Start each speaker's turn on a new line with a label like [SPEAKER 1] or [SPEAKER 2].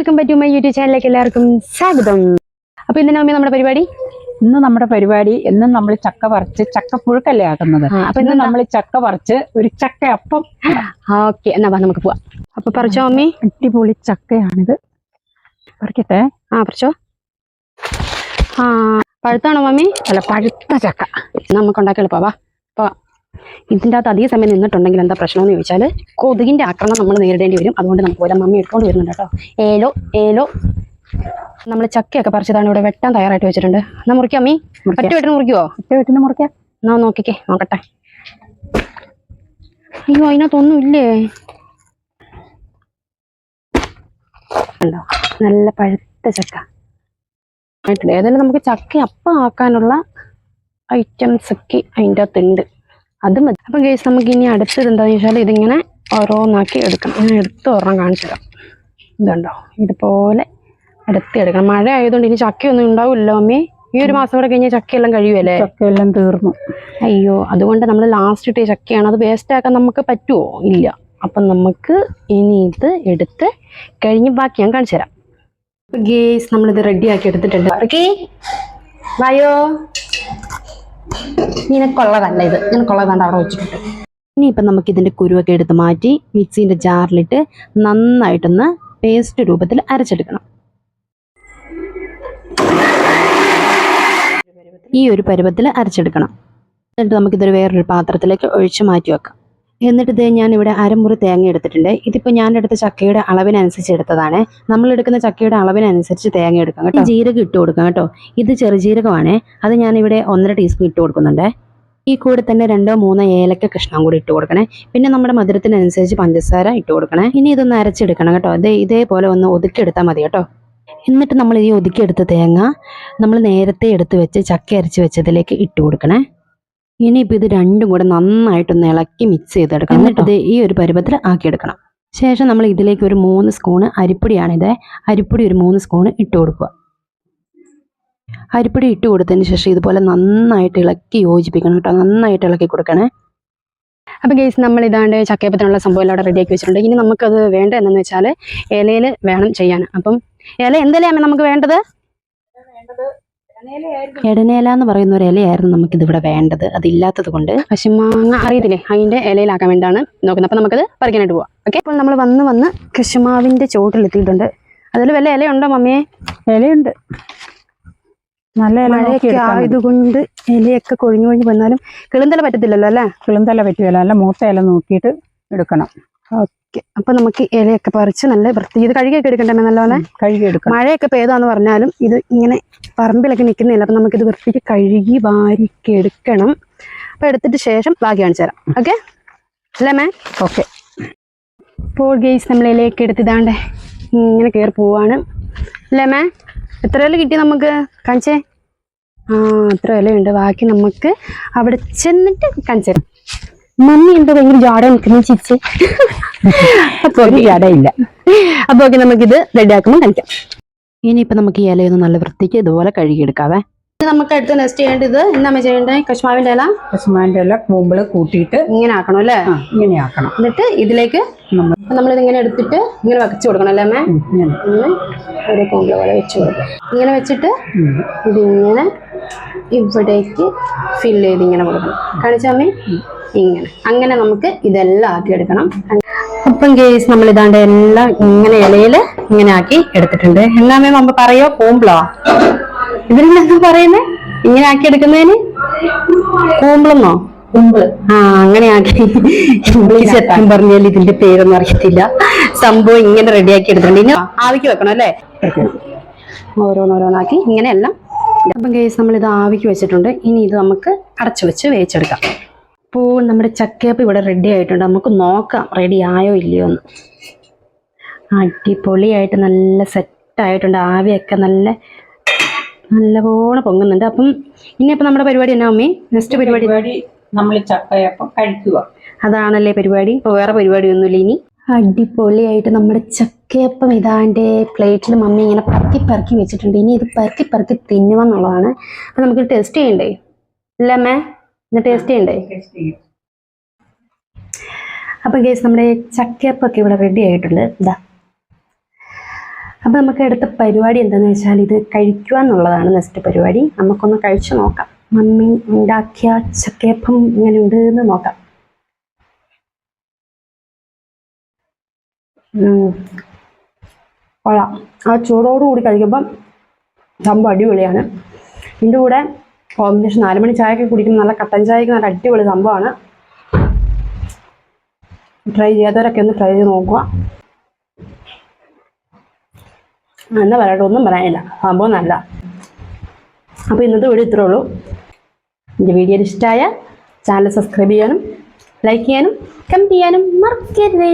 [SPEAKER 1] Welcome back to my YouTube ചാനലിലേക്ക് എല്ലാവർക്കും സ്വാഗതം. അപ്പൊ ഇന്ന് നോമി നമ്മുടെ പരിപാടി?
[SPEAKER 2] ഇന്ന് നമ്മുടെ പരിപാടി എന്നും നമ്മൾ ചക്ക പറിച്ച് ചക്ക പുഴുക്കല്ലേ
[SPEAKER 1] ആക്കുന്നത്. അപ്പൊ
[SPEAKER 2] ഇന്ന് നമ്മൾ ചക്ക പറിച്ച് ഒരു ചക്ക അപ്പം
[SPEAKER 1] ഓക്കെ എന്നാ നമുക്ക് പോവാം. അപ്പൊ പറിച്ചോ അമ്മി?
[SPEAKER 2] അടിപൊളി ചക്കയാണിത്. പറിക്കട്ടെ.
[SPEAKER 1] ആ പറിച്ചോ. ആ പഴുത്താണോ മമ്മി
[SPEAKER 2] അല്ല പഴുത്ത ചക്ക.
[SPEAKER 1] നമുക്ക് ഉണ്ടാക്കി എളുപ്പവാ അപ്പൊ ഇതിന്റെ അകത്ത് അധിക സമയം നിന്നിട്ടുണ്ടെങ്കിൽ എന്താ പ്രശ്നമെന്ന് ചോദിച്ചാൽ കൊതുകിന്റെ ആക്രമണം നമ്മൾ നേരിടേണ്ടി വരും. അതുകൊണ്ട് നമുക്ക് പോലെ മമ്മി എടുത്തുകൊണ്ട് വരുന്നുണ്ട് കേട്ടോ. ഏലോ ഏലോ. നമ്മൾ ചക്കയൊക്കെ പറിച്ചതാണ് ഇവിടെ വെട്ടാൻ തയ്യാറായിട്ട് വെച്ചിട്ടുണ്ട്. എന്നാ മുറിക്കാം മീ ഒറ്റ വെട്ടിന് മുറിക്കുവോ?
[SPEAKER 2] ഒറ്റ വെട്ടിന് മുറിക്കാം.
[SPEAKER 1] എന്നാ നോക്കിക്കേ നോക്കട്ടെ. അയ്യോ അതിനകത്തൊന്നും ഇല്ലേ? ഉണ്ടോ നല്ല പഴുത്ത ചക്ക. ആയിട്ടുണ്ട്. ഏതായാലും നമുക്ക് ചക്ക അപ്പം ആക്കാനുള്ള ഐറ്റംസ് ഒക്കെ അതിന്റെ അകത്തുണ്ട്. അത് മതി. അപ്പം കേസ് നമുക്ക് ഇനി അടുത്തത് എന്താണെന്ന് വെച്ചാൽ ഇതിങ്ങനെ ഓരോന്നാക്കി എടുക്കണം. ഞാൻ എടുത്ത് ഒരെണ്ണം കാണിച്ചു തരാം. ഇതുണ്ടോ ഇതുപോലെ എടുത്ത് എടുക്കണം. മഴ ആയതുകൊണ്ട് ഇനി ചക്കയൊന്നും ഉണ്ടാവില്ലല്ലോ അമ്മി. ഈ ഒരു മാസം കൂടെ കഴിഞ്ഞാൽ ചക്കയെല്ലാം കഴിയുമല്ലേ
[SPEAKER 2] ചക്കയെല്ലാം തീർന്നു.
[SPEAKER 1] അയ്യോ അതുകൊണ്ട് നമ്മൾ ലാസ്റ്റ് ഇട്ട ചക്കയാണ്. അത് വേസ്റ്റ് ആക്കാൻ നമുക്ക് പറ്റുമോ ഇല്ല. അപ്പം നമുക്ക് ഇനി ഇത് എടുത്ത് കഴിഞ്ഞ് ബാക്കി ഞാൻ കാണിച്ചു തരാം. ഗേസ് നമ്മളിത് റെഡി ആക്കി എടുത്തിട്ടുണ്ട്. ഓക്കേ? വായോ? നിനക്കുള്ളതല്ല ഇത്. നിനക്കുള്ളതാണ്ട് അവിടെ വെച്ചിട്ടുണ്ട്. ഇനിയിപ്പം നമുക്ക് ഇതിന്റെ കുരുവൊക്കെ എടുത്ത് മാറ്റി മിക്സീന്റെ ജാറിലിട്ട് നന്നായിട്ടൊന്ന് പേസ്റ്റ് രൂപത്തിൽ അരച്ചെടുക്കണം. ഈ ഒരു പരുവത്തിൽ അരച്ചെടുക്കണം. എന്നിട്ട് നമുക്കിതൊരു വേറൊരു പാത്രത്തിലേക്ക് ഒഴിച്ച് മാറ്റി വെക്കാം. എന്നിട്ട് ഞാൻ ഇവിടെ അരമുറി തേങ്ങ എടുത്തിട്ടുണ്ട്. ഇതിപ്പോൾ ഞാൻ എടുത്ത ചക്കയുടെ അളവിനനുസരിച്ച് എടുത്തതാണ്. നമ്മൾ എടുക്കുന്ന ചക്കയുടെ അളവിനനുസരിച്ച് തേങ്ങ എടുക്കാം കേട്ടോ. ജീരകം ഇട്ട് കൊടുക്കാം കേട്ടോ. ഇത് ചെറുജീരകമാണ് അത് ഞാൻ ഇവിടെ ഒന്നര ടീസ്പൂൺ ഇട്ട് കൊടുക്കുന്നുണ്ട്. ഈ കൂടെ തന്നെ രണ്ടോ മൂന്നോ ഏലക്ക കഷ്ണം കൂടി ഇട്ട് കൊടുക്കണേ. പിന്നെ നമ്മുടെ മധുരത്തിനനുസരിച്ച് പഞ്ചസാര ഇട്ട് കൊടുക്കണേ. ഇനി ഇതൊന്ന് അരച്ചെടുക്കണം കേട്ടോ. ഇത് ഇതേപോലെ ഒന്ന് ഒതുക്കിയെടുത്താൽ മതി കേട്ടോ. എന്നിട്ട് നമ്മൾ ഈ ഒതുക്കിയെടുത്ത തേങ്ങ നമ്മൾ നേരത്തെ എടുത്ത് വെച്ച് ചക്ക അരച്ച് വെച്ചതിലേക്ക് ഇട്ട് കൊടുക്കണേ. ഇനിയിപ്പോൾ ഇത് രണ്ടും കൂടെ നന്നായിട്ടൊന്ന് ഇളക്കി മിക്സ് ചെയ്തെടുക്കണം. എന്നിട്ട്? ഇത് ഈ ഒരു പരുവത്തിൽ ആക്കിയെടുക്കണം. ശേഷം നമ്മൾ ഇതിലേക്ക് ഒരു മൂന്ന് സ്പൂണ് അരിപ്പൊടിയാണിത് അരിപ്പൊടി ഒരു മൂന്ന് സ്പൂണ് ഇട്ട് കൊടുക്കുക. അരിപ്പൊടി ഇട്ട് കൊടുത്തതിന് ശേഷം ഇതുപോലെ നന്നായിട്ട് ഇളക്കി യോജിപ്പിക്കണം കേട്ടോ. നന്നായിട്ട് ഇളക്കി കൊടുക്കണേ. അപ്പം ഗേസ് നമ്മൾ ഇതാണ്ട് ചക്കയപ്പത്തിനുള്ള സംഭവം എല്ലാം റെഡി റെഡിയാക്കി വെച്ചിട്ടുണ്ട്. ഇനി നമുക്കത് വേണ്ട എന്നു വെച്ചാൽ ഇലയിൽ വേണം ചെയ്യാൻ. അപ്പം ഇല എന്തിലാണ് നമുക്ക് വേണ്ടത് എടനേല എന്ന് പറയുന്ന ഒരു ഇലയായിരുന്നു നമുക്കിതിവിടെ വേണ്ടത്. അതില്ലാത്തത് കൊണ്ട്. കശുമാങ്ങ അറിയത്തില്ലേ? അതിന്റെ ഇലയിലാക്കാൻ വേണ്ടിയാണ് നോക്കുന്നത്. അപ്പൊ നമുക്കത് പറിക്കാനായിട്ട് പോവാം. ഓക്കെ? അപ്പോൾ നമ്മൾ വന്ന് വന്ന് കശുമാവിന്റെ ചോട്ടിലെത്തിയിട്ടുണ്ട് അതിൽ വല്ല ഇലയുണ്ടോ മമ്മിയെ?
[SPEAKER 2] ഇലയുണ്ട്. നല്ല ഇല നോക്കി
[SPEAKER 1] മഴയൊക്കെ
[SPEAKER 2] എടുക്കാൻ മതി.
[SPEAKER 1] ആയതുകൊണ്ട് ഇലയൊക്കെ കൊഴിഞ്ഞു കൊഴിഞ്ഞ് വന്നാലും കിളുന്തല പറ്റത്തില്ലല്ലോ അല്ലേ?
[SPEAKER 2] കിളുന്തല പറ്റില്ല. നല്ല മൂത്ത ഇല നോക്കിയിട്ട് എടുക്കണം.
[SPEAKER 1] ഓക്കെ അപ്പൊ നമുക്ക് ഇലയൊക്കെ പറിച്ച് നല്ല വൃത്തി ഇത് കഴുകിയൊക്കെ എടുക്കണ്ടേ നല്ലോണം
[SPEAKER 2] കഴുകി എടുക്കാം
[SPEAKER 1] മഴയൊക്കെ പെയ്താന്ന് പറഞ്ഞാലും ഇത് ഇങ്ങനെ പറമ്പിലൊക്കെ നിൽക്കുന്നില്ല. അപ്പൊ നമുക്കിത് വൃത്തിക്ക് കഴുകി വാരിക്ക് എടുക്കണം. അപ്പൊ എടുത്തിട്ട് ശേഷം ബാക്കി കാണിച്ചു തരാം. ഓക്കെ? അല്ലേ മാം?
[SPEAKER 2] ഓക്കെ.
[SPEAKER 1] ഇപ്പോൾ ഗെയ്സ് നമ്മൾ ഇലയൊക്കെ എടുത്തിതാണ്ട് ഇങ്ങനെ കയറി പോവാണ്. അല്ലേ മാം? എത്ര ഇല കിട്ടി നമുക്ക്? കാണിച്ചേ. ആ അത്ര ഇലയുണ്ട്. ബാക്കി നമുക്ക് അവിടെ ചെന്നിട്ട് കാണിച്ചു തരാം. മമ്മി എന്താ ഭയങ്കര ജാട നിൽക്കുന്നു ചിരിച്ച്.
[SPEAKER 2] അപ്പൊ ജടയില്ല
[SPEAKER 1] ഇത് ഓക്കെ നമുക്കിത് റെഡിയാക്കുമ്പോൾ കാണിക്കാം ഇനിയിപ്പോ നമുക്ക് ഈ ഇലയൊന്ന് നല്ല വൃത്തിക്ക് ഇതുപോലെ കഴുകിയെടുക്കാവേ. നമുക്ക് അടുത്ത് നെക്സ്റ്റ് ചെയ്യേണ്ടത് എന്നാ ചെയ്യേണ്ടത് കശ്മാവിന്റെ ഇല?
[SPEAKER 2] കശ്മാവിന്റെ ഇല കൂമ്പിൾ കൂട്ടിയിട്ട്
[SPEAKER 1] ഇങ്ങനെ ആക്കണം അല്ലേ?
[SPEAKER 2] ഇങ്ങനെ ആക്കണം.
[SPEAKER 1] എന്നിട്ട് ഇതിലേക്ക്
[SPEAKER 2] നമ്മൾ
[SPEAKER 1] ഇങ്ങനെ എടുത്തിട്ട് ഇങ്ങനെ വെച്ച് കൊടുക്കണം അല്ലേ അമ്മേ?
[SPEAKER 2] ഇങ്ങനെ.
[SPEAKER 1] ഒരു കൂമ്പിള പോലെ വെച്ച് കൊടുക്കണം ഇങ്ങനെ വെച്ചിട്ട്. ഇതിങ്ങനെ ഇവിടേക്ക് ഫില്ല് ചെയ്ത് ഇങ്ങനെ കൊടുക്കണം. കാണിച്ചാമ്മേ ഇങ്ങനെ. അങ്ങനെ നമുക്ക് ഇതെല്ലാം ആക്കി എടുക്കണം അപ്പം കേസ് നമ്മൾ ഇതാണ്ട് എല്ലാം ഇങ്ങനെ ഇലയിൽ ഇങ്ങനെ ആക്കി എടുത്തിട്ടുണ്ട്. എന്നാമേ നമ്മ പറയോ? കൂമ്പിളോ? ഇതിനെന്താ പറയുന്നേ? ഇങ്ങനെ ആക്കി എടുക്കുന്നതിന്? കൂമ്പിളെന്നോ? കുമ്പിൾ. ആ അങ്ങനെ ആക്കി. ഇംഗ്ലീഷ് എത്താൻ പറഞ്ഞാൽ ഇതിന്റെ പേരൊന്നും അറിയത്തില്ല. സംഭവം ഇങ്ങനെ റെഡിയാക്കി എടുത്തിട്ടുണ്ട്. ഇനി ആവിക്ക് വെക്കണം അല്ലേ? ഓരോന്നോരോന്നാക്കി ഇങ്ങനെയെല്ലാം അപ്പം കേസ് നമ്മൾ ഇത് ആവിക്ക് വെച്ചിട്ടുണ്ട്. ഇനി ഇത് നമുക്ക് അടച്ചു വെച്ച് വേവിച്ചെടുക്കാം. ഇപ്പോൾ നമ്മുടെ ചക്കയപ്പം ഇവിടെ റെഡി ആയിട്ടുണ്ട്. നമുക്ക് നോക്കാം റെഡി ആയോ ഇല്ലയോ എന്ന്. അടിപൊളിയായിട്ട് നല്ല സെറ്റായിട്ടുണ്ട് ആവിയൊക്കെ നല്ല നല്ലപോലെ പൊങ്ങുന്നുണ്ട്. അപ്പം ഇനിയിപ്പോൾ നമ്മുടെ പരിപാടി എന്നാ അമ്മേ നെക്സ്റ്റ് പരിപാടി.
[SPEAKER 2] നമ്മൾ ചക്കയപ്പം കഴിക്കുക.
[SPEAKER 1] അതാണല്ലേ പരിപാടി? ഇപ്പോൾ വേറെ പരിപാടിയൊന്നുമില്ല ഇനി. അടിപൊളിയായിട്ട് നമ്മുടെ ചക്കയപ്പം ഇതാന്റെ പ്ലേറ്റിൽ മമ്മി ഇങ്ങനെ പറക്കി പറക്കി വെച്ചിട്ടുണ്ട്. ഇനി ഇത് പറക്കി പറക്കി തിന്നുക എന്നുള്ളതാണ് അപ്പം നമുക്ക് ടെസ്റ്റ് ചെയ്യണ്ടേ? ഇല്ല അമ്മേ. ഇത് ടേസ്റ്റ് ചെയ്യണ്ടേ അപ്പം ഗേസ് നമ്മുടെ ചക്കയപ്പൊക്കെ ഇവിടെ റെഡി ആയിട്ടുണ്ട്. ഇതാ അപ്പോൾ നമുക്ക് അടുത്ത പരിപാടി എന്താണെന്ന് വെച്ചാൽ ഇത് കഴിക്കുക എന്നുള്ളതാണ് നെക്സ്റ്റ് പരിപാടി. നമുക്കൊന്ന് കഴിച്ചു നോക്കാം. മമ്മി ഉണ്ടാക്കിയ ചക്കയപ്പം ഇങ്ങനെ ഉണ്ട് എന്ന് നോക്കാം. കൊള്ളാം. ആ ചൂടോടുകൂടി കഴിക്കുമ്പം സംഭവം അടിപൊളിയാണ്. ഇതിന്റെ കൂടെ കോമ്പിനേഷൻ നാല് മണി ചായയൊക്കെ കുടിക്കുമ്പോൾ നല്ല കട്ടൻ ചായക്ക് നല്ല അടിപൊളി സംഭവമാണ് ട്രൈ ചെയ്യാത്തവരൊക്കെ ഒന്ന് ട്രൈ ചെയ്ത് നോക്കുക. എന്താ പറയട്ടെ ഒന്നും പറയാനില്ല. സംഭവം നല്ല. അപ്പോൾ ഇന്നത്തെ വീഡിയോ ഇത്രേ ഉള്ളൂ. എന്റെ വീഡിയോ ഇഷ്ടമായ ചാനൽ സബ്സ്ക്രൈബ് ചെയ്യാനും ലൈക്ക് ചെയ്യാനും കമന്റ് ചെയ്യാനും മറക്കരുതേ.